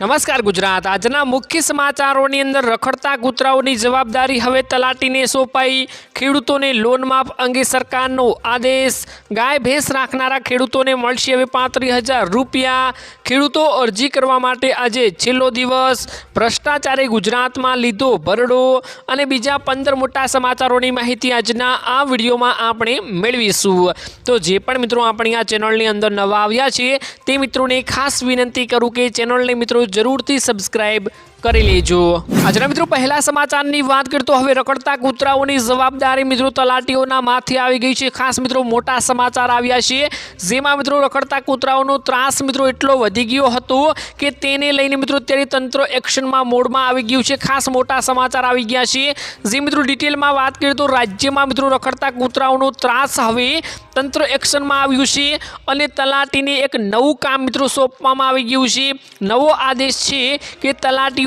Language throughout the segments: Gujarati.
નમસ્કાર ગુજરાત. આજના મુખ્ય સમાચારોની અંદર રખડતા કૂતરાઓની જવાબદારી હવે તલાટીને સોંપાઈ. ખેડૂતોને લોન માફ અંગે સરકારનો આદેશ. ગાય ભેંસ રાખનારા ખેડૂતોને મળશે હવે પાંત્રીસ હજાર રૂપિયા. ખેડૂતો અરજી કરવા માટે આજે છેલ્લો દિવસ. ભ્રષ્ટાચારે ગુજરાતમાં લીધો ભરડો. અને બીજા પંદર મોટા સમાચારોની માહિતી આજના આ વિડીયોમાં આપણે મેળવીશું. તો જે પણ મિત્રો આપણી આ ચેનલની અંદર નવા આવ્યા છે, તે મિત્રોને ખાસ વિનંતી કરું કે ચેનલને મિત્રો જરૂરથી સબસ્ક્રાઇબ કરી લેજો. આજના મિત્રો પહેલા સમાચારની વાત કરીએ તો હવે રખડતા કૂતરાઓની જવાબદારી મિત્રો તલાટીઓના માથે આવી ગઈ છે. ખાસ મિત્રો મોટા સમાચાર આવ્યા છે. જેમાં મિત્રો રખડતા કૂતરાઓનો ત્રાસ મિત્રો એટલો વધી ગયો હતો કે તેને લઈને મિત્રો અત્યારે તંત્ર એક્શનમાં મોડમાં આવી ગયું છે. ખાસ મોટા સમાચાર આવી ગયા છે. જે મિત્રો ડિટેલમાં વાત કરીએ તો રાજ્યમાં મિત્રો રખડતા કૂતરાઓનો ત્રાસ હવે તંત્ર એક્શનમાં આવ્યું છે અને તલાટીને એક નવું કામ મિત્રો સોંપવામાં આવી ગયું છે. નવો આદેશ છે કે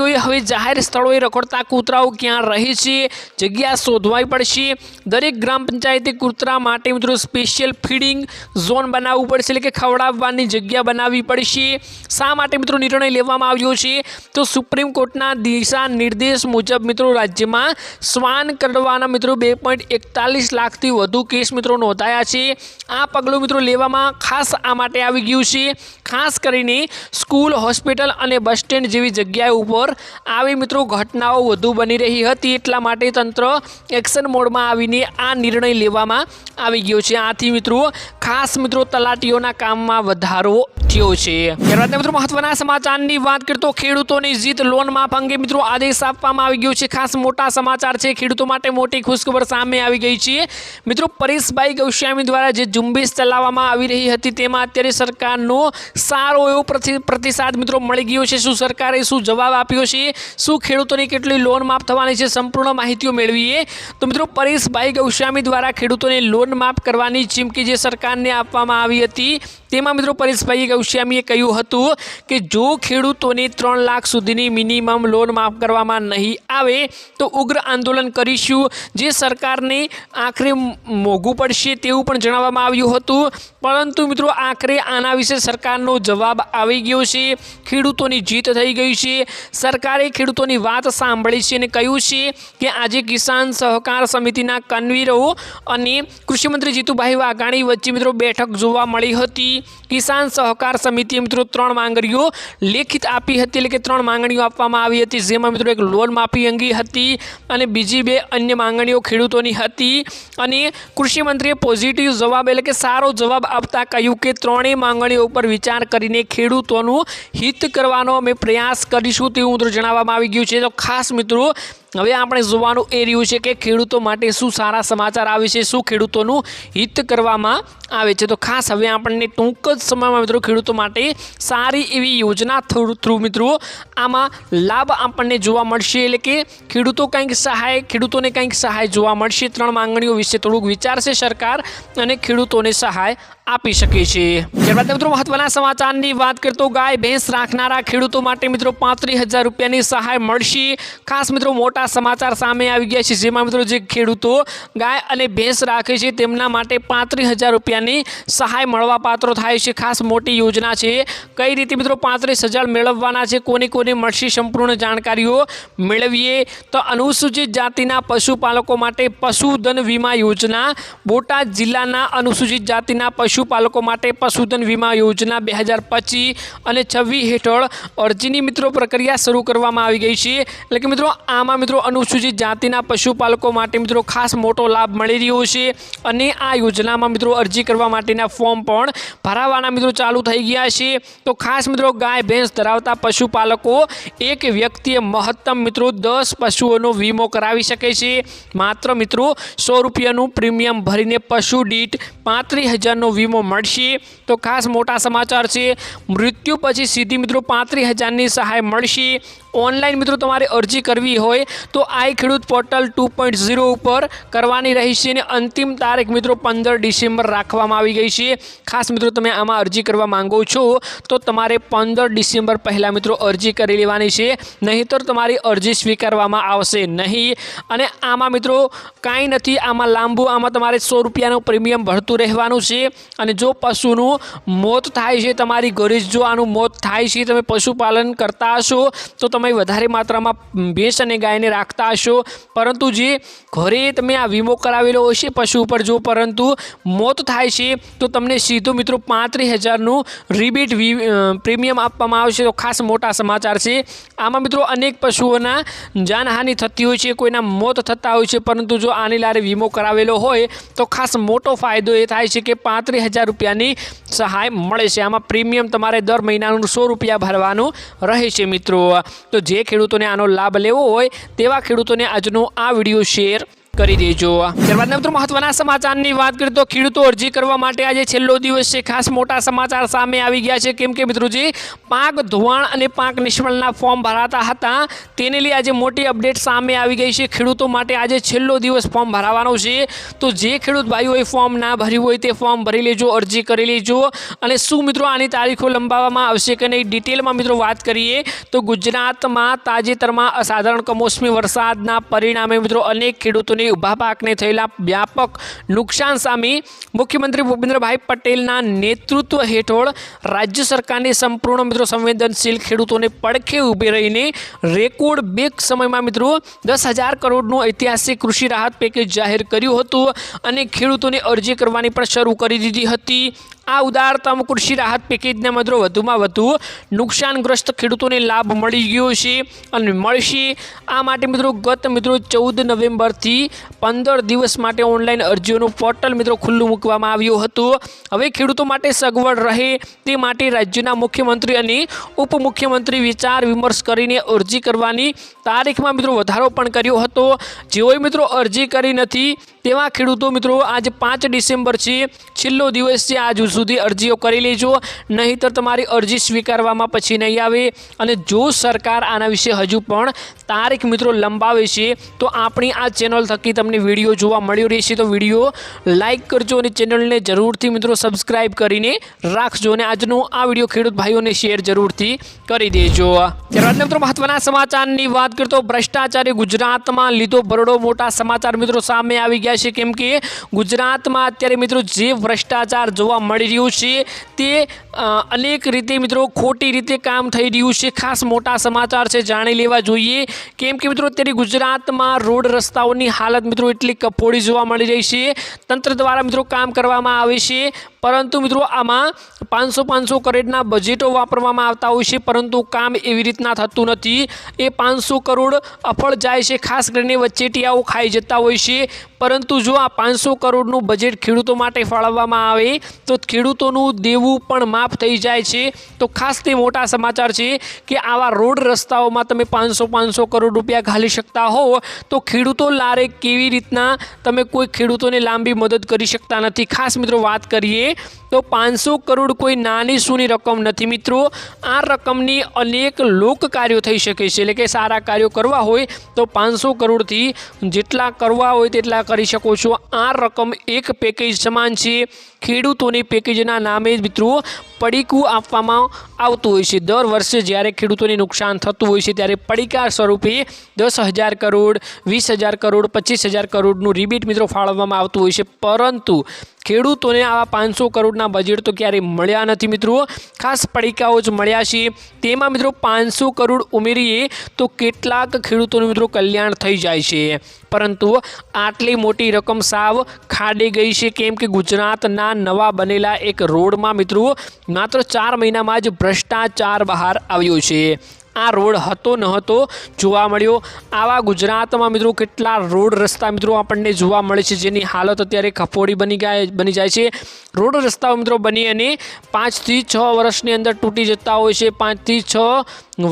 તલાટીઓએ હવે જાહેર સ્થળોએ રખડતા કૂતરાઓ ક્યાં રહે છે? જગ્યા શોધવાઈ પડશે. દરેક ગ્રામ પંચાયતે કૂતરા માટે મિત્રો સ્પેશિયલ ફીડિંગ ઝોન બનાવવું પડશે. એટલે કે ખવડાવવાની જગ્યા બનાવવી પડશે. શા માટે મિત્રો નિર્ણય લેવામાં આવ્યો છે? તો સુપ્રીમ કોર્ટના દિશા નિર્દેશ મુજબ મિત્રો રાજ્યમાં શ્વાન કરડવાના મિત્રો બે લાખથી વધુ કેસ મિત્રો નોંધાયા છે. આ પગલું મિત્રો લેવામાં ખાસ આ માટે આવી ગયું છે. ખાસ કરીને સ્કૂલ, હોસ્પિટલ અને બસ સ્ટેન્ડ જેવી જગ્યાઓ ઉપર આવી મિત્રો ઘટનાઓ વધુ બની રહી હતી એટલા માટે તંત્ર એક્શન મોડમાં આવીને આ નિર્ણય લેવામાં આવી ગયો છે. આથી મિત્રો ખાસ મિત્રો તલાટીઓના કામમાં વધારો થયો છે. મહત્વના સમાચારની વાત કરીએ તો ખેડૂતોની જીત લોન માફ અંગે મિત્રો આદેશ આપવામાં આવી ગયો છે. ખાસ મોટા સમાચાર છે. ખેડૂતો માટે મોટી ખુશખબર સામે આવી ગઈ છે. મિત્રો પરેશભાઈ ગૌસ્વામી દ્વારા જે ઝુંબેશ ચલાવવામાં આવી રહી હતી તેમાં અત્યારે સરકારનો સારો એવો પ્રતિ- પ્રતિસાદ મિત્રો મળી ગયો છે. શું સરકારે શું જવાબ આપ્યો છે. શું ખેડૂતોની કેટલી લોન માફ થવાની છે સંપૂર્ણ માહિતીઓ મેળવીએ. તો મિત્રો પરેશભાઈ ગૌસ્વામી દ્વારા ખેડૂતોને લોન માફ કરવાની ચીમકી જે સરકારને આપવામાં આવી હતી, તેમાં મિત્રો પરેશભાઈ ગૌસ્વામીએ કહ્યું હતું કે જો ખેડૂતોને ત્રણ લાખ સુધીની મિનિમમ લોન માફ કરવામાં નહીં આવે, તો ઉગ્ર આંદોલન કરીશું. જે સરકારને આખરે મોંઘું પડશે તેવું પણ જણાવવામાં આવ્યું હતું. પરંતુ મિત્રો આખરે આના વિશે સરકારનો જવાબ આવી ગયો છે. ખેડૂતોની જીત થઈ ગઈ છે. સરકારે ખેડૂતોની વાત સાંભળી છે અને કહ્યું છે કે આજે કિસાન સહકાર સમિતિના કન્વીરો અને કૃષિમંત્રી જીતુભાઈ વાઘાણી વચ્ચે મિત્રો બેઠક જોવા મળી હતી. કિસાન સહકાર સમિતિએ મિત્રો ત્રણ માંગણીઓ લેખિત આપી હતી, એટલે કે ત્રણ માંગણીઓ આપવામાં આવી હતી. જેમાં મિત્રો એક લોન માફી અંગે હતી અને બીજી બે અન્ય માંગણીઓ ખેડૂતોની હતી. અને કૃષિમંત્રીએ પોઝિટિવ જવાબ, એટલે કે સારો જવાબ આપતા કહ્યું કે ત્રણેય માંગણીઓ ઉપર વિચાર કરીને ખેડૂતોનું હિત કરવાનો અમે પ્રયાસ કરીશું તેવું મિત્રો જણાવવામાં આવી ગયું છે. તો ખાસ મિત્રો હવે આપણે જોવાનું એ રહ્યું છે કે ખેડૂતો માટે શું સારા સમાચાર આવે છે, શું ખેડૂતોનું હિત કરવામાં આવે છે. તો ખાસ હવે આપણને ટૂંક જ સમયમાં મિત્રો ખેડૂતો માટે સારી એવી યોજના થ્રુ મિત્રો આમાં લાભ આપણને જોવા મળશે. એટલે કે ખેડૂતો કંઈક સહાય, ખેડૂતોને કંઈક સહાય જોવા મળશે. ત્રણ માંગણીઓ વિશે થોડુંક વિચારશે સરકાર અને ખેડૂતોને સહાય આપી શકે છે. ત્યારબાદ મિત્રો મહત્વના સમાચારની વાત કરતો ગાય, ભેંસ રાખનારા ખેડૂતો માટે મિત્રો પાંત્રીસ હજાર રૂપિયાની સહાય મળશે. ખાસ મિત્રો મોટા સમાચાર સામે આવી ગયા છે. જેમાં મિત્રો જે ખેડૂતો ગાય અને ભેંસ રાખે છે, તેમના માટે પાંત્રીસ હજાર રૂપિયાની સહાય મળવા પાત્ર થાય છે. ખાસ મોટી યોજના છે. કઈ રીતે મિત્રો પાંત્રીસ હજાર મેળવવાના છે? કોને કોને મળશે સંપૂર્ણ જાણકારીઓ મેળવીએ. તો અનુસૂચિત જાતિના પશુપાલકો માટે પશુધન વીમા યોજના, બોટાદ જિલ્લાના અનુસૂચિત જાતિના પશુપાલકો માટે પશુધન વીમા યોજના બે અને છવ્વીસ હેઠળ અરજીની મિત્રો પ્રક્રિયા શરૂ કરવામાં આવી ગઈ છે. એટલે કે મિત્રો, આમાં મિત્રો અનુસૂચિત જાતિના પશુપાલકો માટે મિત્રો ખાસ મોટો લાભ મળી રહ્યો છે અને આ યોજનામાં મિત્રો અરજી કરવા માટેના ફોર્મ પણ ભરાવાના મિત્રો ચાલુ થઈ ગયા છે. તો ખાસ મિત્રો ગાય ભેંસ ધરાવતા પશુપાલકો, એક વ્યક્તિએ મહત્તમ મિત્રો દસ પશુઓનો વીમો કરાવી શકે છે. માત્ર મિત્રો સો રૂપિયાનું પ્રીમિયમ ભરીને પશુ દીઠ પાંત્રીસ હજારનો વીમો મળશે. તો ખાસ મોટા સમાચાર છે, મૃત્યુ પછી સીધી મિત્રો પાંત્રીસ હજારની સહાય મળશે. ઓનલાઈન મિત્રો તમારે અરજી કરવી હોય તો આઈ ખેડૂત પોર્ટલ ટુ પોઈન્ટ ઝીરો ઉપર કરવાની રહી છે અને અંતિમ તારીખ મિત્રો પંદર ડિસેમ્બર રાખવામાં આવી ગઈ છે. ખાસ મિત્રો તમે આમાં અરજી કરવા માંગો છો તો તમારે પંદર ડિસેમ્બર પહેલાં મિત્રો અરજી કરી લેવાની છે. નહીંતર તમારી અરજી સ્વીકારવામાં આવશે નહીં. અને આમાં મિત્રો કાંઈ નથી, આમાં લાંબુ, આમાં તમારે સો રૂપિયાનું પ્રીમિયમ ભરતું રહેવાનું છે. અને જો પશુનું મોત થાય છે, તમારી ઘરે જ આનું મોત થાય છે, તમે પશુપાલન કરતા હશો, તો તમે વધારે માત્રામાં ભેંસ અને ગાયને રાખતા હશો. પરંતુ જે ઘરે તમે આ વીમો કરાવેલો હશે પશુ ઉપર જો પરંતુ મોત થાય છે, તો તમને સીધો મિત્રો પાંત્રીસ હજારનું રિબીટ પ્રીમિયમ આપવામાં આવશે. તો ખાસ મોટા સમાચાર છે. આમાં મિત્રો અનેક પશુઓના જાનહાનિ થતી હોય છે, કોઈના મોત થતા હોય છે, પરંતુ જો આની લારે વીમો કરાવેલો હોય, તો ખાસ મોટો ફાયદો એ થાય છે કે પાંત્રીસ હજાર રૂપિયાની સહાય મળે છે. આમાં પ્રીમિયમ તમારે દર મહિનાનું સો રૂપિયા ભરવાનું રહે છે મિત્રો. તો જે ખેડૂતોને આનો લાભ લેવો હોય તેવા ખેડૂતોને આજનો આ વીડિયો શેર કરી દેજો ત્યારબાદ મિત્રો મહત્વના સમાચારની વાત કરીએ તો ખેડૂતો અરજી કરવા માટે આજે છેલ્લો દિવસ છે. ખાસ મોટા સમાચાર સામે આવી ગયા છે. કેમ કે મિત્રો જે પાક ધોવાણ અને પાક નિષ્ફળના ફોર્મ ભરાતા હતા, તેને લઈ આજે મોટી અપડેટ સામે આવી ગઈ છે. ખેડૂતો માટે આજે છેલ્લો દિવસ ફોર્મ ભરાવાનો છે. તો જે ખેડૂત ભાઈઓએ ફોર્મ ના ભર્યું હોય તે ફોર્મ ભરી લેજો, અરજી કરી લેજો. અને શું મિત્રો આની તારીખો લંબાવવામાં આવશે કે નહીં, ડિટેલમાં મિત્રો વાત કરીએ તો ગુજરાતમાં તાજેતરમાં અસાધારણ કમોસમી વરસાદના પરિણામે મિત્રો અનેક ખેડૂતોને ઊભા પાકને થયેલા વ્યાપક નુકસાન સામે મુખ્યમંત્રી ભૂપેન્દ્રભાઈ પટેલના નેતૃત્વ હેઠળ રાજ્ય સરકારની સંપૂર્ણ મિત્રો સંવેદનશીલ ખેડૂતોને પડખે ઊભી રહીને રેકોર્ડ બેક સમયમાં મિત્રો દસ હજાર કરોડનું ઐતિહાસિક કૃષિ રાહત પેકેજ જાહેર કર્યું હતું અને ખેડૂતોને અરજી કરવાની પણ શરૂ કરી દીધી હતી. આ ઉદારતમ કૃષિ રાહત પેકેજના મિત્રો વધુમાં વધુ નુકસાનગ્રસ્ત ખેડૂતોને લાભ મળી ગયો છે અને મળશે. આ માટે મિત્રો ગત મિત્રો ચૌદ નવેમ્બરથી પંદર દિવસ માટે ઓનલાઈન અરજીઓનું પોર્ટલ મિત્રો ખુલ્લું મૂકવામાં આવ્યું હતું. હવે ખેડૂતો માટે સગવડ રહે તે માટે રાજ્યના મુખ્યમંત્રી અને ઉપમુખ્યમંત્રી વિચાર વિમર્શ કરીને અરજી કરવાની તારીખમાં મિત્રો વધારો પણ કર્યો હતો. જેઓએ મિત્રો અરજી કરી નથી તેવા ખેડૂતો મિત્રો, આજે પાંચ ડિસેમ્બર છે. છેલ્લો દિવસ છે આજ સુધી અરજીઓ કરી લેજો. નહીંતર તમારી અરજી સ્વીકારવામાં પછી નહીં આવે. અને જો સરકાર આના વિશે હજુ પણ તારીખ મિત્રો લંબાવે છે, તો આપણી આ ચેનલ થકી તમને વીડિયો જોવા મળ્યો રહેશે. તો વીડિયો લાઇક કરજો અને ચેનલને જરૂરથી મિત્રો સબસ્ક્રાઈબ કરીને રાખજો અને આજનો આ વીડિયો ખેડૂત ભાઈઓને શેર જરૂરથી કરી દેજો. ત્યારબાદ મિત્રો મહત્વના સમાચારની વાત કરતો ભ્રષ્ટાચારે ગુજરાતમાં લીધો ભરડો મોટા સમાચાર મિત્રો સામે આવી ગયા છે. કેમ કે ગુજરાતમાં અત્યારે મિત્રો જે ભ્રષ્ટાચાર જોવા મળી રહ્યું છે, તે અનેક રીતે મિત્રો ખોટી રીતે કામ થઈ રહ્યું છે. ખાસ મોટા સમાચાર છે, જાણી લેવા જોઈએ. કેમ કે મિત્રો, અત્યારે ગુજરાતમાં રોડ રસ્તાઓની હાલત મિત્રો એટલી કફોડી જોવા મળી રહી છે. તંત્ર દ્વારા મિત્રો કામ કરવામાં આવે છે. પરંતુ મિત્રો, આમાં પાંચસો પાંચસો કરોડના બજેટો વાપરવામાં આવતા હોય છે. પરંતુ કામ એવી રીતના થતું નથી. એ પાંચસો કરોડ અફળ જાય છે. ખાસ કરીને વચ્ચેટિયાઓ ખાઈ જતા હોય છે. પરંતુ જો આ પાંચસો કરોડનું બજેટ ખેડૂતો માટે ફાળવવામાં આવે, તો ખેડૂતોનું દેવું પણ માફ થઈ જાય છે. તો ખાસ તે મોટા સમાચાર છે કે આવા રોડ રસ્તાઓમાં તમે પાંચસો પાંચસો કરોડ રૂપિયા ઘાલી શકતા હો તો ખેડૂતો લારે કેવી રીતના તમે કોઈ ખેડૂતોને લાંબી મદદ કરી શકતા નથી? ખાસ મિત્રો વાત કરીએ, તો પાંચસો કરોડ કોઈ નાની સૂની રકમ નથી મિત્રો. આ રકમની અનેક લોક કાર્યો થઈ શકે છે. એટલે કે સારા કાર્યો કરવા હોય, તો પાંચસો કરોડથી જેટલા કરવા હોય તેટલા કરી શકો છો. આ રકમ એક પેકેજ સમાન છે. ખેડૂતોની પેકેજના નામે જ મિત્રો પડીકું આપવામાં આવતું હોય છે. દર વર્ષે જ્યારે ખેડૂતોને નુકસાન થતું હોય છે, ત્યારે પડીકા સ્વરૂપે દસ હજાર કરોડ, વીસ હજાર કરોડ, પચીસ હજાર કરોડનું રિબીટ મિત્રો ફાળવવામાં આવતું હોય છે. પરંતુ ખેડૂતોને આવા પાંચસો કરોડના બજેટ તો ક્યારેય મળ્યા નથી મિત્રો. ખાસ પડીકાઓ જ મળ્યા છે. તેમાં મિત્રો પાંચસો કરોડ ઉમેરીએ તો કેટલાક ખેડૂતોનું મિત્રો કલ્યાણ થઈ જાય છે. પરંતુ આટલી મોટી રકમ સાવ ખાડી ગઈ છે. કેમ કે ગુજરાતના નવા બનેલા એક રોડમાં મિત્રો માત્ર ચાર મહિનામાં જ ભ્રષ્ટાચાર બહાર આવ્યો છે. આ રોડ હતો ન હતો જોવા મળ્યો. આવા ગુજરાતમાં મિત્રો કેટલા રોડ રસ્તા મિત્રો આપણને જોવા મળે છે, જેની હાલત અત્યારે કફોડી બની ગયા, બની જાય છે. રોડ રસ્તાઓ મિત્રો બની અને પાંચથી છ વર્ષની અંદર તૂટી જતા હોય છે. પાંચથી છ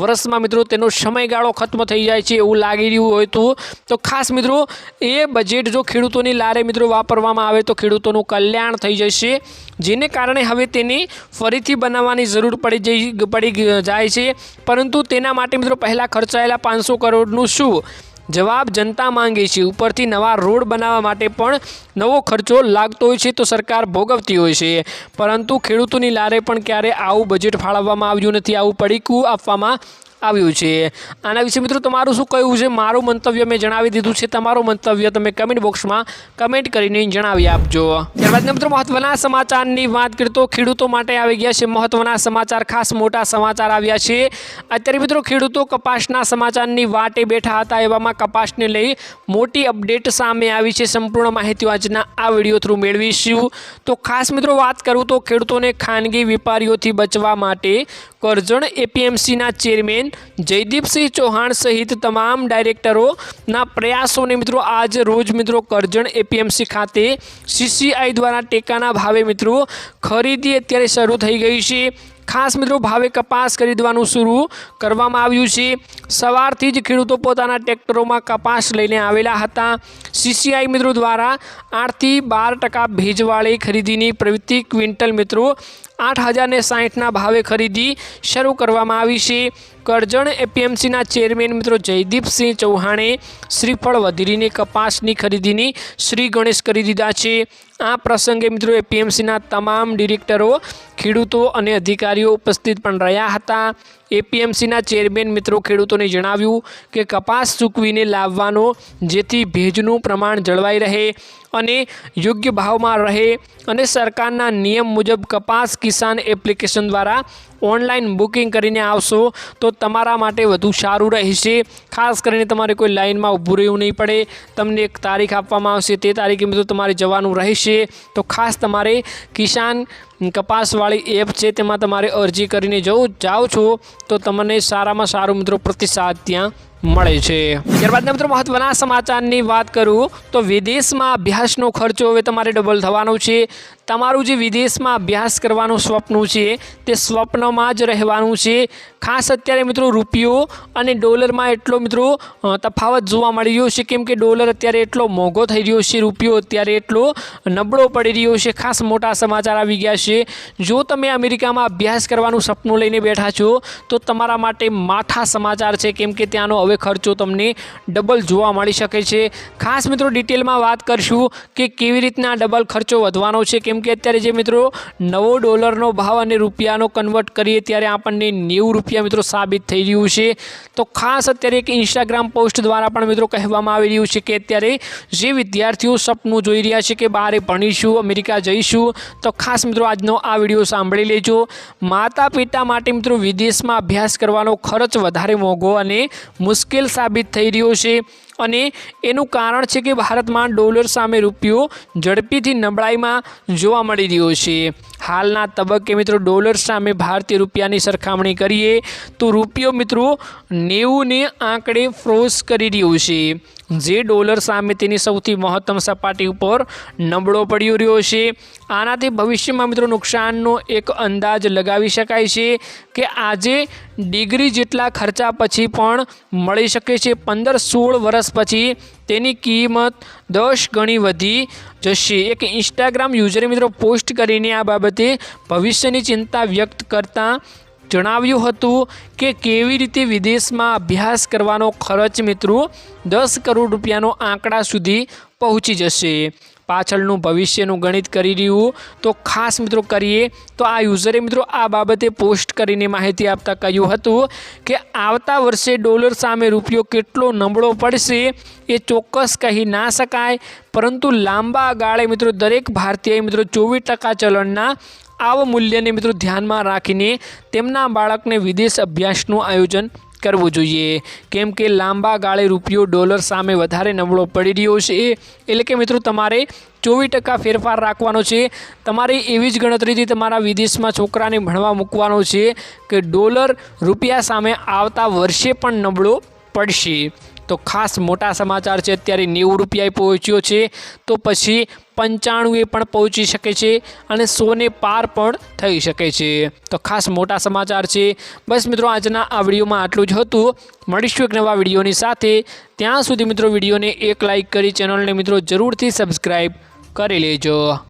વર્ષમાં મિત્રો તેનો સમયગાળો ખત્મ થઈ જાય છે એવું લાગી રહ્યું હોય તો. તો ખાસ મિત્રો, એ બજેટ જો ખેડૂતોની લારે મિત્રો વાપરવામાં આવે તો ખેડૂતોનું કલ્યાણ થઈ જશે. જેને કારણે હવે તેને ફરીથી બનાવવાની જરૂર પડી જઈ, પડી જાય છે. પરંતુ તેના માટે મિત્રો પહેલાં ખર્ચાયેલા પાંચસો કરોડનું શું? જવાબ જનતા માંગે છે. ઉપરથી નવા રોડ બનાવવા માટે પણ નવો ખર્ચો લાગતો હોય છે તો સરકાર ભોગવતી હોય છે. પરંતુ ખેડૂતોની લારે પણ ક્યારે આવું બજેટ ફાળવવામાં આવ્યું નથી. આવું પડીકું આપવામાં આવ્યું છે. આના વિશે મિત્રો તમારું શું કહેવું છે? મારું મંતવ્ય મેં જણાવી દીધું છે. તમારું મંતવ્ય તમે કમેન્ટ બોક્સમાં કમેન્ટ કરીને જણાવી આપજો. ત્યારબાદ મિત્રો મહત્વના સમાચારની વાત કરીએ તો ખેડૂતો માટે આવી ગયા છે મહત્વના સમાચાર. ખાસ મોટા સમાચાર આવ્યા છે. અત્યારે મિત્રો ખેડૂતો કપાસના સમાચારની વાટે બેઠા હતા એવામાં કપાસને લઈ મોટી અપડેટ સામે આવી છે. સંપૂર્ણ માહિતી આજના આ વીડિયો થ્રુ મેળવીશું. તો ખાસ મિત્રો વાત કરું તો ખેડૂતોને ખાનગી વેપારીઓથી બચવા માટે કરજણ એપીએમસીના ચેરમેન જયદીપસિંહ ચૌહાણ સહિત તમામ ડાયરેક્ટરોના પ્રયાસોને મિત્રો આજ રોજ મિત્રો કરજણ એપીએમસી ખાતે સીસીઆઈ દ્વારા ટેકાના ભાવે મિત્રો ખરીદી અત્યારે શરૂ થઈ ગઈ છે. ખાસ મિત્રો ભાવે કપાસ ખરીદવાનું શરૂ કરવામાં આવ્યું છે. સવારથી જ ખેડૂતો પોતાના ટ્રેક્ટરોમાં કપાસ લઈને આવેલા હતા. સીસીઆઈ મિત્રો દ્વારા આઠથી બાર ટકા ભેજવાળી ખરીદીની પ્રવૃત્તિ ક્વિન્ટલ મિત્રો આઠ હજારને સાહીઠના ભાવે ખરીદી શરૂ કરવામાં આવી છે. કરજણ એપીએમસીના ચેરમેન મિત્રો જયદીપસિંહ ચૌહાણે શ્રીફળ વધીરીને કપાસની ખરીદીની શ્રી ગણેશ કરી દીધા છે. આ પ્રસંગે મિત્રો એપીએમસીના તમામ ડિરેક્ટરો, ખેડૂતો અને અધિકારીઓ ઉપસ્થિત પણ રહ્યા હતા. એપીએમસીના ચેરમેન મિત્રો ખેડૂતોને જણાવ્યું કે કપાસ સૂકવીને લાવવાનો જેથી ભેજનું પ્રમાણ જળવાઈ રહે અને યોગ્ય ભાવમાં રહે અને સરકારના નિયમ મુજબ કપાસ કિસાન એપ્લિકેશન દ્વારા ઓનલાઈન બુકિંગ કરીને આવશો તો તમારા માટે વધુ સારું રહેશે. ખાસ કરીને તમારે કોઈ લાઇનમાં ઊભું રહેવું નહીં પડે. તમને એક તારીખ આપવામાં આવશે, તે તારીખે મિત્રો તમારે જવાનું રહેશે. તો ખાસ તમારે કિસાન કપાસવાળી એપ છે, તેમાં તમારે અરજી કરીને જવું જાઓ છો, તો તમને સારામાં સારું મિત્રો પ્રતિસાદ ત્યાં મળે છે. ત્યારબાદ મિત્રો મહત્વના સમાચારની વાત કરું, તો વિદેશમાં અભ્યાસનો ખર્ચો હવે તમારે ડબલ થવાનો છે. તમારું જે વિદેશમાં અભ્યાસ કરવાનું સ્વપ્ન છે, તે સ્વપ્નમાં જ રહેવાનું છે. ખાસ અત્યારે મિત્રો રૂપિયો અને ડોલરમાં એટલો મિત્રો તફાવત જોવા મળી રહ્યો છે, કેમ કે ડોલર અત્યારે એટલો મોંઘો થઈ રહ્યો છે, રૂપિયો અત્યારે એટલો નબળો પડી રહ્યો છે. ખાસ મોટા સમાચાર આવી ગયા છે. જો તમે અમેરિકામાં અભ્યાસ કરવાનું સપનું લઈને બેઠા છો, તો તમારા માટે માઠા સમાચાર છે, કેમ કે ત્યાંનો હવે ખર્ચો તમને ડબલ જોવા મળી શકે છે. ખાસ મિત્રો ડિટેલમાં વાત કરશું કે કેવી રીતના ડબલ ખર્ચો વધવાનો છે, કેમ કે અત્યારે જે મિત્રો નવો ડોલરનો ભાવ અને રૂપિયાનો કન્વર્ટ કરીએ ત્યારે આપણને નેવું રૂપિયા મિત્રો સાબિત થઈ રહ્યું છે. તો ખાસ અત્યારે એક ઇન્સ્ટાગ્રામ પોસ્ટ દ્વારા પણ મિત્રો કહેવામાં આવી રહ્યું છે કે અત્યારે જે વિદ્યાર્થીઓ સપનું જોઈ રહ્યા છે કે બહાર ભણીશું, અમેરિકા જઈશું, તો ખાસ મિત્રો આજનો આ વીડિયો સાંભળી લેજો. માતા પિતા માટે મિત્રો વિદેશમાં અભ્યાસ કરવાનો ખર્ચ વધારે મોંઘો અને મુશ્કેલ સાબિત થઈ રહ્યો છે. અને એનું કારણ છે કે ભારતમાં ડોલર સામે રૂપિયો ઝડપીથી નબળાઈમાં જોવા મળી રહ્યો છે. હાલના તબક્કે મિત્રો ડોલર સામે ભારતીય રૂપિયાની સરખામણી કરીએ તો રૂપિયો મિત્રો નેવુંને આંકડે ફ્રોઝ કરી રહ્યું છે. જે ડોલર સામે તેની સૌથી મહત્તમ સપાટી ઉપર નબળો પડ્યો રહ્યો છે. આનાથી ભવિષ્યમાં મિત્રો નુકસાનનો એક અંદાજ લગાવી શકાય છે કે આજે ડિગ્રી જેટલા ખર્ચા પછી પણ મળી શકે છે. પંદર સોળ વર્ષ પછી તેની કિંમત દસ ગણી વધી જશે. એક ઇન્સ્ટાગ્રામ યુઝરે મિત્રો પોસ્ટ કરીને આ બાબતે ભવિષ્યની ચિંતા વ્યક્ત કરતાં જણાવ્યું હતું કે કેવી રીતે વિદેશમાં અભ્યાસ કરવાનો ખર્ચ મિત્રો દસ કરોડ રૂપિયાનો આંકડા સુધી પહોંચી જશે. પાછળનું ભવિષ્યનું ગણિત કરી રહ્યું. તો ખાસ મિત્રો કરીએ, તો આ યુઝરે મિત્રો આ બાબતે પોસ્ટ કરીને માહિતી આપતા કહ્યું હતું કે આવતા વર્ષે ડોલર સામે રૂપિયો કેટલો નબળો પડશે એ ચોક્કસ કહી ના શકાય. પરંતુ લાંબા ગાળે મિત્રો દરેક ભારતીય મિત્રો ચોવીસ ટકા ચલણના આવ મૂલ્યને મિત્રો ધ્યાનમાં રાખીને તેમના બાળકને વિદેશ અભ્યાસનું આયોજન કરવું જોઈએ. કેમ કે લાંબા ગાળે રૂપિયો ડોલર સામે વધારે નબળો પડી રહ્યો છે. એટલે કે મિત્રો, તમારે ચોવીસ ટકા ફેરફાર રાખવાનો છે. તમારે એવી જ ગણતરીથી તમારા વિદેશમાં છોકરાને ભણવા મૂકવાનો છે કે ડોલર રૂપિયા સામે આવતા વર્ષે પણ નબળો પડશે. તો ખાસ મોટા સમાચાર છે. અત્યારે નેવું રૂપિયાએ પહોંચ્યો છે. તો પછી પંચાણુંએ પણ પહોંચી શકે છે અને સોને પાર પણ થઈ શકે છે. તો ખાસ મોટા સમાચાર છે. બસ મિત્રો, આજના આ વિડીયોમાં આટલું જ હતું. મળીશું એક નવા વિડીયોની સાથે. ત્યાં સુધી મિત્રો, વિડીયોને એક લાઇક કરી ચેનલને મિત્રો જરૂરથી સબસ્ક્રાઈબ કરી લેજો.